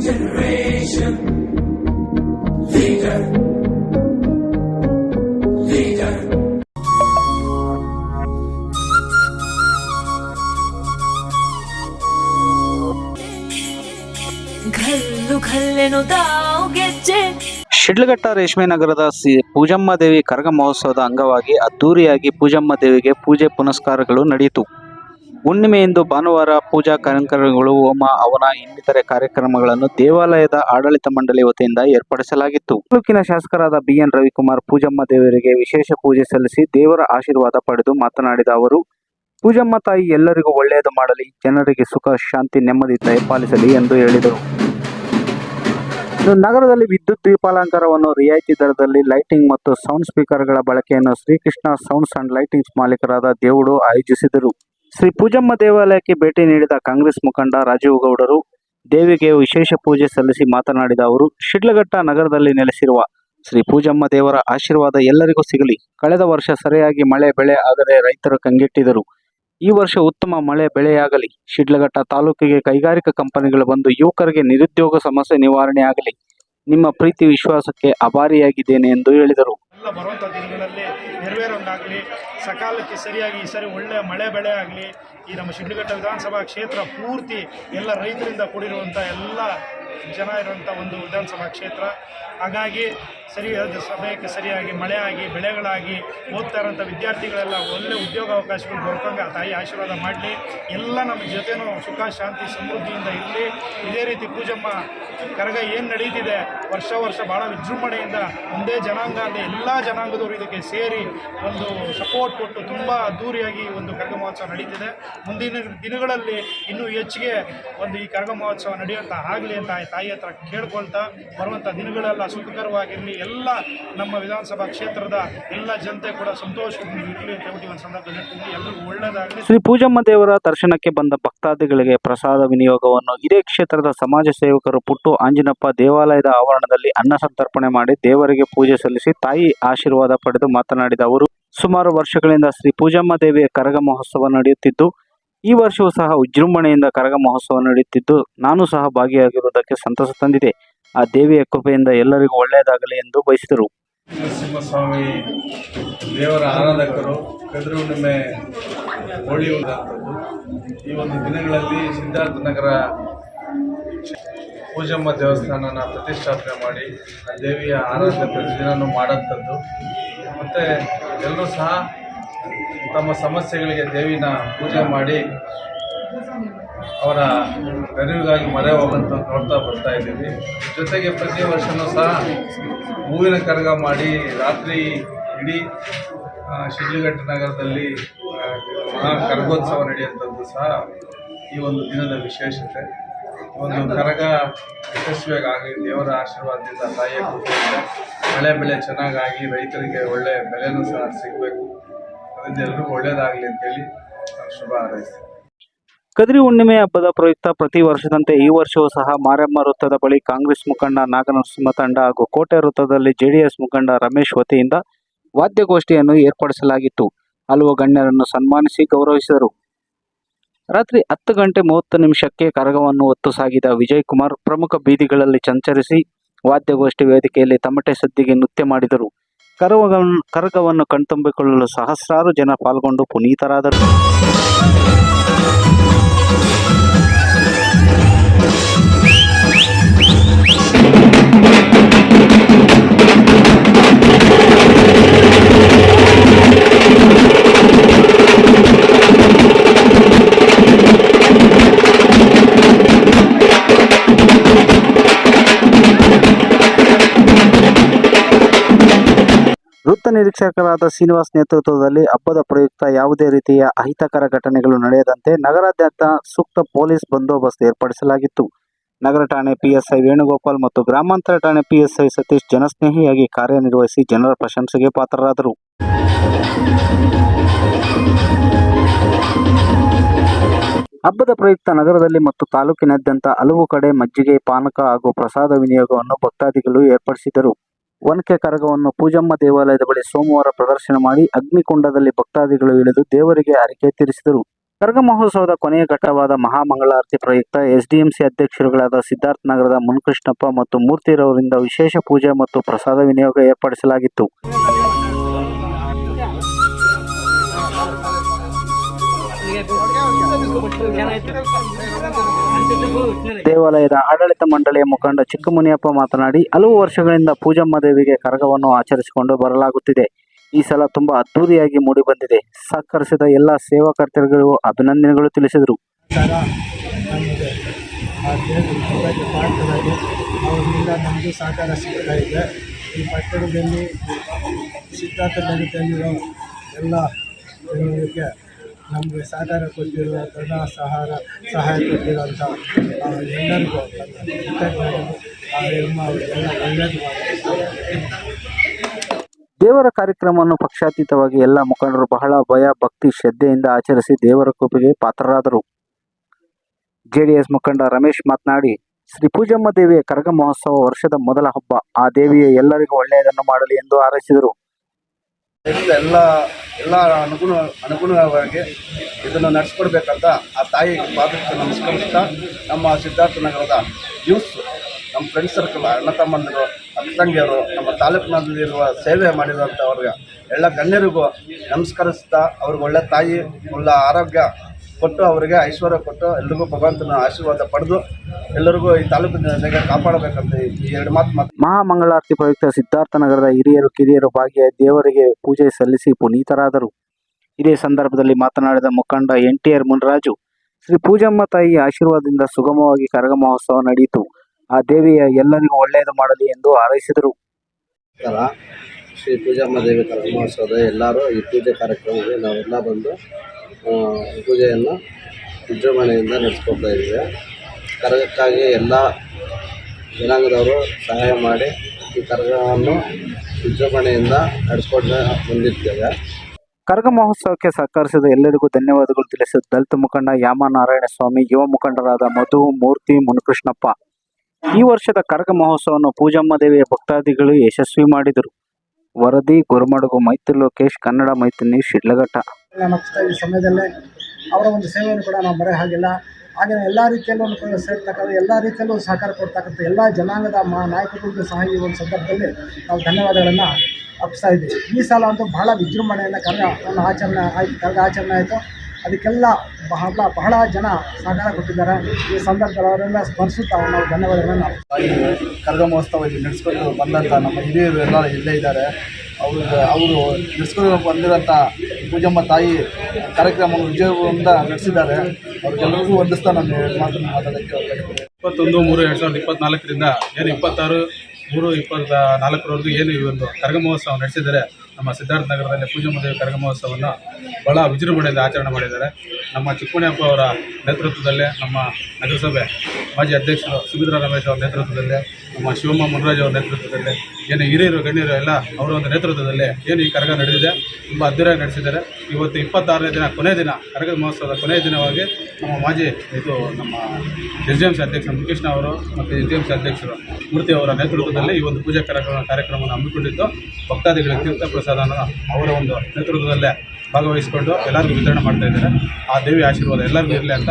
generation. Leader. Sidlaghatta ರೇಷ್ಮೆ ನಗರದ C ಪೂಜಮ್ಮ ದೇವಿ ಕರಗ ಮಹೋತ್ಸವದ ಅಂಗವಾಗಿ ಅದ್ದೂರಿಯಾಗಿ ಪೂಜಮ್ಮ ದೇವಿಗೆ ಪೂಜೆ ಪುನಸ್ಕಾರಗಳು ನಡೆಯಿತು ಹುಣ್ಣಿಮೆಯಂದು ಭಾನುವಾರ ಪೂಜಾ ಕಾರ್ಯಕ್ರಮಗಳು ಹೋಮ ಹವನ ಇನ್ನಿತರೆ ಕಾರ್ಯಕ್ರಮಗಳನ್ನು ದೇವಾಲಯದ ಆಡಳಿತ ಮಂಡಳಿ ವತಿಯಿಂದ ಏರ್ಪಡಿಸಲಾಗಿತ್ತು. ತಾಲೂಕಿನ ಶಾಸಕರಾದ ಬಿಎನ್ ರವಿಕುಮಾರ್ ಪೂಜಮ್ಮ ದೇವರಿಗೆ ವಿಶೇಷ ಪೂಜೆ ಸಲ್ಲಿಸಿ ದೇವರ ಆಶೀರ್ವಾದ ಪಡೆದು ಮಾತನಾಡಿದ ಅವರು, ಪೂಜಮ್ಮ ತಾಯಿ ಎಲ್ಲರಿಗೂ ಒಳ್ಳೆಯದು ಮಾಡಲಿ, ಜನರಿಗೆ ಸುಖ, ಶಾಂತಿ, ನೆಮ್ಮದಿ ದಯಪಾಲಿಸಲಿ ಎಂದು ಹೇಳಿದರು. ನಗರದಲ್ಲಿ ವಿದ್ಯುತ್ ದೀಪಾಲಂಕಾರವನ್ನು ರಿಯಾಯಿತಿ ದರದಲ್ಲಿ ಲೈಟಿಂಗ್ ಮತ್ತು ಸೌಂಡ್ ಸ್ಪೀಕರ್ಗಳ ಬಳಕೆಯನ್ನು ಶ್ರೀಕೃಷ್ಣ ಸೌಂಡ್ಸ್ ಅಂಡ್ ಲೈಟಿಂಗ್ಸ್ ಮಾಲೀಕರಾದ ದೇವುಡು ಆಯೋಜಿಸಿದರು. ಶ್ರೀ ಪೂಜಮ್ಮ ದೇವಾಲಯಕ್ಕೆ ಭೇಟಿ ನೀಡಿದ ಕಾಂಗ್ರೆಸ್ ಮುಖಂಡ ರಾಜೀವ್ ಗೌಡರು ದೇವಿಗೆ ವಿಶೇಷ ಪೂಜೆ ಸಲ್ಲಿಸಿ ಮಾತನಾಡಿದ ಅವರು, ಶಿಡ್ಲಘಟ್ಟ ನಗರದಲ್ಲಿ ನೆಲೆಸಿರುವ ಶ್ರೀ ಪೂಜಮ್ಮ ದೇವರ ಆಶೀರ್ವಾದ ಎಲ್ಲರಿಗೂ ಸಿಗಲಿ. ಕಳೆದ ವರ್ಷ ಸರಿಯಾಗಿ ಮಳೆ ಬೆಳೆ ಆಗದೆ ರೈತರು ಕಂಗೆಟ್ಟಿದರು ಈ ವರ್ಷ ಉತ್ತಮ ಮಳೆ ಬೆಳೆಯಾಗಲಿ. ಶಿಡ್ಲಘಟ್ಟ ತಾಲೂಕಿಗೆ ಕೈಗಾರಿಕಾ ಕಂಪನಿಗಳು ಬಂದು ಯುವಕರಿಗೆ ನಿರುದ್ಯೋಗ ಸಮಸ್ಯೆ ನಿವಾರಣೆ ಆಗಲಿ. ನಿಮ್ಮ ಪ್ರೀತಿ ವಿಶ್ವಾಸಕ್ಕೆ ಅಭಾರಿಯಾಗಿದ್ದೇನೆ ಎಂದು ಹೇಳಿದರು. ಎಲ್ಲ ಬರುವಂಥ ದಿನಗಳಲ್ಲಿ ನೆರವೇರೋಂಗಾಗಲಿ. ಸಕಾಲಕ್ಕೆ ಸರಿಯಾಗಿ ಈ ಸರಿ ಒಳ್ಳೆಯ ಮಳೆ ಬೆಳೆ ಆಗಲಿ ಈ ನಮ್ಮ ಶಿಡ್ಲಘಟ್ಟ ವಿಧಾನಸಭಾ ಕ್ಷೇತ್ರ ಪೂರ್ತಿ ಎಲ್ಲ ರೈತರಿಂದ ಕೂಡಿರುವಂಥ ಎಲ್ಲ ಜನ ಇರುವಂಥ ಒಂದು ವಿಧಾನಸಭಾ ಕ್ಷೇತ್ರ. ಹಾಗಾಗಿ ಸರಿಯಾದ ಸಮಯಕ್ಕೆ ಸರಿಯಾಗಿ ಮಳೆ ಆಗಿ ಬೆಳೆಗಳಾಗಿ ಓದ್ತಾ ಇರೋಂಥ ವಿದ್ಯಾರ್ಥಿಗಳೆಲ್ಲ ಒಳ್ಳೆ ಉದ್ಯೋಗ ಅವಕಾಶಗಳು ದೊರಕಂಗೆ ಆ ತಾಯಿ ಆಶೀರ್ವಾದ ಮಾಡಲಿ. ಎಲ್ಲ ನಮ್ಮ ಜೊತೆನೂ ಸುಖ, ಶಾಂತಿ, ಸಮೃದ್ಧಿಯಿಂದ ಇರಲಿ. ಇದೇ ರೀತಿ ಪೂಜಮ್ಮ ಕರಗ ಏನು ನಡೀತಿದೆ? ವರ್ಷ ವರ್ಷ ಭಾಳ ವಿಜೃಂಭಣೆಯಿಂದ ಒಂದೇ ಜನಾಂಗ ಅಲ್ಲಿ ಎಲ್ಲ ಜನಾಂಗದವರು ಇದಕ್ಕೆ ಸೇರಿ ಒಂದು ಸಪೋರ್ಟ್ ಕೊಟ್ಟು ತುಂಬ ಅದ್ದೂರಿಯಾಗಿ ಒಂದು ಕರಗ ಮಹೋತ್ಸವ ನಡೀತಿದೆ. ಮುಂದಿನ ದಿನಗಳಲ್ಲಿ ಇನ್ನೂ ಹೆಚ್ಚಿಗೆ ಒಂದು ಈ ಕರಗ ಮಹೋತ್ಸವ ನಡೆಯುವಂಥ ಆಗಲಿ ಅಂತ ತಾಯಿ ಹತ್ರ ಕೇಳ್ಕೊಳ್ತಾ ಬರುವಂಥ ದಿನಗಳೆಲ್ಲ ಸುಖಕರವಾಗಿರಲಿ. ಎಲ್ಲ ನಮ್ಮ ವಿಧಾನಸಭಾ ಕ್ಷೇತ್ರದ ಎಲ್ಲ ಜನತೆ ಕೂಡ ಸಂತೋಷದಿಂದ ಇರಲಿ ಅಂತ ಹೇಳಿ ಒಂದು ಸಂದರ್ಭದಲ್ಲಿ ಎಲ್ರಿಗೂ ಒಳ್ಳೆಯದಾಗಲಿ ಶ್ರೀ ಪೂಜಮ್ಮ ದೇವರ ದರ್ಶನಕ್ಕೆ ಬಂದ ಭಕ್ತಾದಿಗಳಿಗೆ ಪ್ರಸಾದ ವಿನಿಯೋಗವನ್ನು ಇದೇ ಕ್ಷೇತ್ರದ ಸಮಾಜ ಸೇವಕರು ಪುಟ್ಟು ಆಂಜಿನಪ್ಪ ದೇವಾಲಯದ ಆವರಣದಲ್ಲಿ ಅನ್ನ ಸಂತರ್ಪಣೆ ಮಾಡಿ ದೇವರಿಗೆ ಪೂಜೆ ಸಲ್ಲಿಸಿ ತಾಯಿ ಆಶೀರ್ವಾದ ಪಡೆದು ಮಾತನಾಡಿದ ಅವರು, ಸುಮಾರು ವರ್ಷಗಳಿಂದ ಶ್ರೀ ಪೂಜಮ್ಮ ದೇವಿಯ ಕರಗ ಮಹೋತ್ಸವ ನಡೆಯುತ್ತಿದ್ದು ಈ ವರ್ಷವೂ ಸಹ ವಿಜೃಂಭಣೆಯಿಂದ ಕರಗ ಮಹೋತ್ಸವ ನಡೆಯುತ್ತಿದ್ದು, ನಾನು ಸಹ ಭಾಗಿಯಾಗಿರುವುದಕ್ಕೆ ಸಂತಸ ತಂದಿದೆ. ಆ ದೇವಿಯ ಕೃಪೆಯಿಂದ ಎಲ್ಲರಿಗೂ ಒಳ್ಳೆಯದಾಗಲಿ ಎಂದು ಬಯಸಿದರು. ನರಸಿಂಹಸ್ವಾಮಿ ದೇವರ ಆರಾಧಕರು ಹುಣ್ಣಿಮೆ ಹೋಳಿ ಈ ಒಂದು ದಿನಗಳಲ್ಲಿ ಸಿದ್ಧಾರ್ಥ ನಗರ ಪೂಜಮ್ಮ ದೇವಸ್ಥಾನನ ಪ್ರತಿಷ್ಠಾಪನೆ ಮಾಡಿ, ಆ ದೇವಿಯ ಆರಾಧನೆ ಪ್ರತಿದಿನ ಮಾಡೋಂಥದ್ದು ಮತ್ತು ಎಲ್ಲರೂ ಸಹ ತಮ್ಮ ಸಮಸ್ಯೆಗಳಿಗೆ ದೇವಿನ ಪೂಜೆ ಮಾಡಿ ಅವರ ನೆರವಿಗಾಗಿ ಮರೆ ಹೋಗಂತ ನೋಡ್ತಾ ಬರ್ತಾ ಇದ್ದೀವಿ. ಜೊತೆಗೆ ಪ್ರತಿ ವರ್ಷನೂ ಸಹ ಹೂವಿನ ಕರಗ ಮಾಡಿ ರಾತ್ರಿ ಇಡೀ ಶಿಡ್ಲಘಟ್ಟ ನಗರದಲ್ಲಿ ಮಹಾ ಕರಗೋತ್ಸವ ನಡೆಯುವಂಥದ್ದು ಸಹ ಈ ಒಂದು ದಿನದ ವಿಶೇಷತೆ. ಒಂದು ಕರಗ ಯಶಸ್ವಿಯಾಗಿ ಆಗಲಿ ದೇವರ ಆಶೀರ್ವಾದದಿಂದ ತಾಯಿಯ ಮಳೆ ಬೆಳೆ ಚೆನ್ನಾಗಾಗಿ ರೈತರಿಗೆ ಒಳ್ಳೆಯ ಬೆಲೆನೂ ಸಹ ಸಿಗಬೇಕು. ಅದರಿಂದ ಎಲ್ರಿಗೂ ಒಳ್ಳೆಯದಾಗಲಿ ಅಂತೇಳಿ ಶುಭ ಹಾರೈಸ್ತೀನಿ. ಕದ್ರಿ ಹುಣ್ಣಿಮೆ ಹಬ್ಬದ ಪ್ರಯುಕ್ತ ಪ್ರತಿ ವರ್ಷದಂತೆ ಈ ವರ್ಷವೂ ಸಹ ಮಾರಮ್ಮ ವೃತ್ತದ ಬಳಿ ಕಾಂಗ್ರೆಸ್ ಮುಖಂಡ ನಾಗನರಸಿಂಹ ತಂಡ ಹಾಗೂ ಕೋಟೆ ವೃತ್ತದಲ್ಲಿ ಜೆಡಿಎಸ್ ಮುಖಂಡ ರಮೇಶ್ ವತಿಯಿಂದ ವಾದ್ಯಗೋಷ್ಠಿಯನ್ನು ಏರ್ಪಡಿಸಲಾಗಿತ್ತು. ಹಲವು ಗಣ್ಯರನ್ನು ಸನ್ಮಾನಿಸಿ ಗೌರವಿಸಿದರು. ರಾತ್ರಿ ಹತ್ತು ಗಂಟೆ ಮೂವತ್ತು ನಿಮಿಷಕ್ಕೆ ಕರಗವನ್ನು ಹೊತ್ತು ಸಾಗಿದ ವಿಜಯ್ ಕುಮಾರ್ ಪ್ರಮುಖ ಬೀದಿಗಳಲ್ಲಿ ಸಂಚರಿಸಿ ವಾದ್ಯಗೋಷ್ಠಿ ವೇದಿಕೆಯಲ್ಲಿ ತಮಟೆ ಸದ್ದಿಗೆ ನೃತ್ಯ ಮಾಡಿದರು. ಕರಗವನ್ನು ಕರಗವನ್ನು ಕಣ್ತುಂಬಿಕೊಳ್ಳಲು ಸಹಸ್ರಾರು ಜನ ಪಾಲ್ಗೊಂಡು ಪುನೀತರಾದರು. ನಿರೀಕ್ಷಕರಾದ ಶ್ರೀನಿವಾಸ್ ನೇತೃತ್ವದಲ್ಲಿ ಹಬ್ಬದ ಪ್ರಯುಕ್ತ ಯಾವುದೇ ರೀತಿಯ ಅಹಿತಕರ ಘಟನೆಗಳು ನಡೆಯದಂತೆ ನಗರಾದ್ಯಂತ ಸೂಕ್ತ ಪೊಲೀಸ್ ಬಂದೋಬಸ್ತ್ ಏರ್ಪಡಿಸಲಾಗಿತ್ತು. ನಗರ ಠಾಣೆ ಪಿಎಸ್ಐ ವೇಣುಗೋಪಾಲ್ ಮತ್ತು ಗ್ರಾಮಾಂತರ ಠಾಣೆ ಪಿಎಸ್ಐ ಸತೀಶ್ ಜನಸ್ನೇಹಿಯಾಗಿ ಕಾರ್ಯನಿರ್ವಹಿಸಿ ಜನರ ಪ್ರಶಂಸೆಗೆ ಪಾತ್ರರಾದರು. ಹಬ್ಬದ ಪ್ರಯುಕ್ತ ನಗರದಲ್ಲಿ ಮತ್ತು ತಾಲೂಕಿನಾದ್ಯಂತ ಹಲವು ಕಡೆ ಮಜ್ಜಿಗೆ, ಪಾನಕ ಹಾಗೂ ಪ್ರಸಾದ ವಿನಿಯೋಗವನ್ನು ಭಕ್ತಾದಿಗಳು ಏರ್ಪಡಿಸಿದರು ಒನಕೆ ಕರಗವನ್ನು ಪೂಜಮ್ಮ ದೇವಾಲಯದ ಬಳಿ ಸೋಮವಾರ ಪ್ರದರ್ಶನ ಮಾಡಿ ಅಗ್ನಿಕುಂಡದಲ್ಲಿ ಭಕ್ತಾದಿಗಳು ಇಳಿದು ದೇವರಿಗೆ ಹರಿಕೆ ತೀರಿಸಿದರು. ಕರಗ ಮಹೋತ್ಸವದ ಕೊನೆಯ ಘಟ್ಟವಾದ ಮಹಾಮಂಗಳಾರತಿ ಪ್ರಯುಕ್ತ ಎಸ್ಡಿಎಂಸಿ ಅಧ್ಯಕ್ಷರುಗಳಾದ ಸಿದ್ಧಾರ್ಥ ನಗರದ ಮುನ್ಕೃಷ್ಣಪ್ಪ ಮತ್ತು ಮೂರ್ತಿರವರಿಂದ ವಿಶೇಷ ಪೂಜೆ ಮತ್ತು ಪ್ರಸಾದ ವಿನಿಯೋಗ ಏರ್ಪಡಿಸಲಾಗಿತ್ತು. ದೇವಾಲಯದ ಆಡಳಿತ ಮಂಡಳಿಯ ಮುಖಂಡ ಚಿಕ್ಕಮುನಿಯಪ್ಪ ಮಾತನಾಡಿ, ಹಲವು ವರ್ಷಗಳಿಂದ ಪೂಜಮ್ಮ ದೇವಿಗೆ ಕರಗವನ್ನು ಆಚರಿಸಿಕೊಂಡು ಬರಲಾಗುತ್ತಿದೆ. ಈ ಸಲ ತುಂಬಾ ಅದ್ದೂರಿಯಾಗಿ ಮೂಡಿಬಂದಿದೆ. ಸಹಕರಿಸಿದ ಎಲ್ಲ ಸೇವಾಕರ್ತರಿಗೂ ಅಭಿನಂದನೆಗಳು ತಿಳಿಸಿದರು. ಈ ಪಟ್ಟಣದಲ್ಲಿ ಸಿದ್ಧಾರ್ಥ ನಗರದಲ್ಲಿರೋ ಎಲ್ಲ ನಮಗೆ ಸಹಕಾರ ಕೊಟ್ಟಿರುವ ಧನ ಸಹಾರ, ಸಹಾಯ ಒಳ್ಳೇದು ದೇವರ ಕಾರ್ಯಕ್ರಮವನ್ನು ಪಕ್ಷಾತೀತವಾಗಿ ಎಲ್ಲ ಮುಖಂಡರು ಬಹಳ ಭಯ, ಭಕ್ತಿ, ಶ್ರದ್ಧೆಯಿಂದ ಆಚರಿಸಿ ದೇವರ ಕೃಪೆಗೆ ಪಾತ್ರರಾದರು. ಜೆಡಿಎಸ್ ಮುಖಂಡ ರಮೇಶ್ ಮಾತನಾಡಿ, ಶ್ರೀ ಪೂಜಮ್ಮ ದೇವಿಯ ಕರಗ ಮಹೋತ್ಸವ ವರ್ಷದ ಮೊದಲ ಹಬ್ಬ, ಆ ದೇವಿಯ ಎಲ್ಲರಿಗೂ ಒಳ್ಳೆಯದನ್ನು ಮಾಡಲಿ ಎಂದು ಹಾರೈಸಿದರು ಎಲ್ಲ ಎಲ್ಲ ಎಲ್ಲ ಅನುಗುಣ ಅನುಗುಣವಾಗಿ ಇದನ್ನು ನಡೆಸ್ಕೊಡ್ಬೇಕಂತ ಆ ತಾಯಿ ಪಾದಕ್ಕೆ ನಮಸ್ಕರಿಸ್ತಾ ನಮ್ಮ ಸಿದ್ಧಾರ್ಥ ನಗರದ ಯೂಸ್, ನಮ್ಮ ಫ್ರೆಂಡ್ ಸರ್ಕಲ್ ಅಣ್ಣ ತಮ್ಮಂದಿರು ಅಕ್ಕ ತಂಗಿಯರು ನಮ್ಮ ತಾಲೂಕಿನಲ್ಲಿರುವ ಸೇವೆ ಮಾಡಿರುವಂಥವ್ರಿಗೆ ಎಲ್ಲ ಗಣ್ಯರಿಗೂ ನಮಸ್ಕರಿಸ್ತಾ ಅವ್ರಿಗೆ ಒಳ್ಳೆ ತಾಯಿ, ಒಳ್ಳೆ ಆರೋಗ್ಯ ಕೊಟ್ಟು ಅವರಿಗೆ ಐಶ್ವರ್ಯ ಕೊಟ್ಟು ಎಲ್ರಿಗೂ ಭಗವಂತನ ಆಶೀರ್ವಾದ ಪಡೆದು ಎಲ್ಲರಿಗೂ ಈ ತಾಲೂಕಿನ ಜನರಿಗೆ ಕಾಪಾಡಬೇಕಂತ ಈ ಎರಡು ಮಾತು ಮಾತು. ಮಹಾಮಂಗಳಾರತಿ ಪ್ರಯುಕ್ತ ಸಿದ್ಧಾರ್ಥ ನಗರದ ಹಿರಿಯರು ಕಿರಿಯರು ಭಾಗಿಯಾಗಿ ದೇವರಿಗೆ ಪೂಜೆ ಸಲ್ಲಿಸಿ ಪುನೀತರಾದರು. ಇದೇ ಸಂದರ್ಭದಲ್ಲಿ ಮಾತನಾಡಿದ ಮುಖಂಡ N T R Munraju Shri Poojamma ತಾಯಿ ಆಶೀರ್ವಾದದಿಂದ ಸುಗಮವಾಗಿ ಕರಗ ಮಹೋತ್ಸವ ನಡೆಯಿತು ಆ ದೇವಿಯ ಎಲ್ಲರಿಗೂ ಒಳ್ಳೆಯದು ಮಾಡಲಿ ಎಂದು ಹಾರೈಸಿದರು. ಶ್ರೀ ಪೂಜಮ್ಮ ದೇವಿ ಕರಗ ಮಹೋತ್ಸವದ ಎಲ್ಲರೂ ಈ ಪೂಜೆ ಕಾರ್ಯಕ್ರಮಕ್ಕೆ ನಾವೆಲ್ಲ ಬಂದು ಪೂಜೆಯನ್ನು ವಿಜೃಂಭಣೆಯಿಂದ ನಡೆಸ್ಕೊಡ್ತಾ ಇದ್ದೀವಿ. ಕರಗಕ್ಕಾಗಿ ಎಲ್ಲ ಜನಾಂಗದವರು ಸಹಾಯ ಮಾಡಿ ಈ ಕರಗವನ್ನು ವಿಜೃಂಭಣೆಯಿಂದ ನಡೆಸ್ಕೊಂಡು ಬಂದಿರ್ತೇವೆ ಕರಗ ಮಹೋತ್ಸವಕ್ಕೆ ಸಹಕರಿಸಿದ ಎಲ್ಲರಿಗೂ ಧನ್ಯವಾದಗಳು ತಿಳಿಸಿದ ದಲಿತ ಮುಖಂಡ ಯಾಮ ನಾರಾಯಣ ಸ್ವಾಮಿ, ಯುವ ಮುಖಂಡರಾದ ಮಧು, ಮೂರ್ತಿ, ಮುನಕೃಷ್ಣಪ್ಪ. ಈ ವರ್ಷದ ಕರಗ ಮಹೋತ್ಸವವನ್ನು ಪೂಜಮ್ಮ ದೇವಿಯ ಭಕ್ತಾದಿಗಳು ಯಶಸ್ವಿ ಮಾಡಿದರು. ವರದಿ, ಗುರುಮಡುಗು, ಮೈತ್ರಿ ಲೋಕೇಶ್, ಕನ್ನಡ ಮೈತ್ರಿ ಶಿಡ್ಲಘಟ್ಟ. ನಡೆಸ್ತಾ ಈ ಸಮಯದಲ್ಲೇ ಅವರ ಒಂದು ಸೇವೆಯನ್ನು ಕೂಡ ನಾವು ಮರೆ ಹಾಗಿಲ್ಲ. ಹಾಗೆ ಎಲ್ಲ ರೀತಿಯಲ್ಲೂ ಸೇರ್ತಕ್ಕಂಥ ಎಲ್ಲ ರೀತಿಯಲ್ಲೂ ಸಹಕಾರ ಕೊಡ್ತಕ್ಕಂಥ ಎಲ್ಲ ಜನಾಂಗದ ಮಾ ನಾಯಕರಿಗೂ ಸಹ ಈ ಒಂದು ಸಂದರ್ಭದಲ್ಲಿ ನಾವು ಧನ್ಯವಾದಗಳನ್ನು ಅರ್ಪಿಸ್ತಾ ಇದ್ದೀವಿ. ಈ ಸಲ ಅಂತೂ ಬಹಳ ವಿಜೃಂಭಣೆಯಿಂದ ಕರೆದ ಒಂದು ಆಚರಣೆ ಆಯ್ತು, ಕರಗ ಆಚರಣೆ ಆಯಿತು. ಅದಕ್ಕೆಲ್ಲ ಬಹಳ ಬಹಳ ಜನ ಸಹಕಾರ ಕೊಟ್ಟಿದ್ದಾರೆ. ಈ ಸಂದರ್ಭದಲ್ಲಿ ಅವರೆಲ್ಲ ಸ್ಮರಿಸುತ್ತಾ ನಾವು ಧನ್ಯವಾದಗಳನ್ನು ಕರಗ ಮಹೋತ್ಸವ ಇಲ್ಲಿ ನಡೆಸ್ಕೊಂಡು ಬಂದಂಥ ನಮ್ಮ ಹಿರಿಯರು ಎಲ್ಲ ಇಲ್ಲೇ ಇದ್ದಾರೆ. ಅವರು ಅವರು ನಡೆಸ್ಕೊಂಡು ಬಂದಿರೋಂಥ ಪೂಜಮ್ಮ ತಾಯಿ ಕಾರ್ಯಕ್ರಮವನ್ನು ವಿಜಯದಿಂದ ನಡೆಸಿದ್ದಾರೆ. ಅವ್ರಿಗೆಲ್ಲರಿಗೂ ವಂದಿಸ್ತಾ ನಾನು ಮಾತನ್ನು ಮಾತಾಡೋಕ್ಕೆ ಇಪ್ಪತ್ತೊಂದು, ಮೂರು, ಎರಡು ಸಾವಿರದ ಇಪ್ಪತ್ತ್ನಾಲ್ಕರಿಂದ ಏನು ಇಪ್ಪತ್ತಾರು, ಮೂರು ಇಪ್ಪತ್ತ ನಾಲ್ಕರವರೆಗೂ ಏನು ಈ ಒಂದು ಕರಗ ಮಹೋತ್ಸವ ನಡೆಸಿದ್ದಾರೆ. ನಮ್ಮ ಸಿದ್ಧಾರ್ಥ ನಗರದಲ್ಲಿ ಪೂಜೆ ಮದುವೆ ಕರಗ ಮಹೋತ್ಸವವನ್ನು ಬಹಳ ವಿಜೃಂಭಣೆಯಿಂದ ಆಚರಣೆ ಮಾಡಿದ್ದಾರೆ. ನಮ್ಮ ಚಿಕ್ಕಮಣಿಯಪ್ಪ ಅವರ ನೇತೃತ್ವದಲ್ಲೇ ನಮ್ಮ ನಗರಸಭೆ ಮಾಜಿ ಅಧ್ಯಕ್ಷರು ಸುಭದ್ರ ರಮೇಶ್ ಅವರ ನೇತೃತ್ವದಲ್ಲಿ, ನಮ್ಮ ಶಿವಮ್ಮ ಮುನರಾಜ್ ಅವರ ನೇತೃತ್ವದಲ್ಲಿ, ಏನು ಹಿರಿಯರು, ಗಣ್ಯರು ಎಲ್ಲ ಅವರ ಒಂದು ನೇತೃತ್ವದಲ್ಲಿ ಏನು ಈ ಕರಗ ನಡೆದಿದೆ ತುಂಬ ಅದ್ದೂರಿಯಾಗಿ ನಡೆಸಿದ್ದಾರೆ. ಇವತ್ತು ಇಪ್ಪತ್ತಾರನೇ ದಿನ, ಕೊನೆಯ ದಿನ ಕರಗ ಮಹೋತ್ಸವದ ಕೊನೆಯ ದಿನವಾಗಿ ನಮ್ಮ ಮಾಜಿ ಇದು ನಮ್ಮ ಎಸ್ ಡಿ ಎಂ ಸಿ ಅಧ್ಯಕ್ಷ ಮುಖೇಶ್ನ ಅವರು ಮತ್ತು ಎಸ್ ಡಿ ಎಂ ಸಿ ಅಧ್ಯಕ್ಷರು ಮೂರ್ತಿ ಅವರ ನೇತೃತ್ವದಲ್ಲಿ ಈ ಒಂದು ಪೂಜಾ ಕಾರ್ಯಕ್ರಮ ಕಾರ್ಯಕ್ರಮವನ್ನು ಹಮ್ಮಿಕೊಂಡಿದ್ದು ಭಕ್ತಾದಿಗಳಿಗೆ ತೀರ್ಥ ಪ್ರಸಾದನ ಅವರ ಒಂದು ನೇತೃತ್ವದಲ್ಲೇ ಭಾಗವಹಿಸಿಕೊಂಡು ಎಲ್ಲರಿಗೂ ವಿತರಣೆ ಮಾಡ್ತಾ ಇದ್ದಾರೆ ಆ ದೇವಿ ಆಶೀರ್ವಾದ ಎಲ್ಲರಿಗೂ ಇರಲಿ ಅಂತ.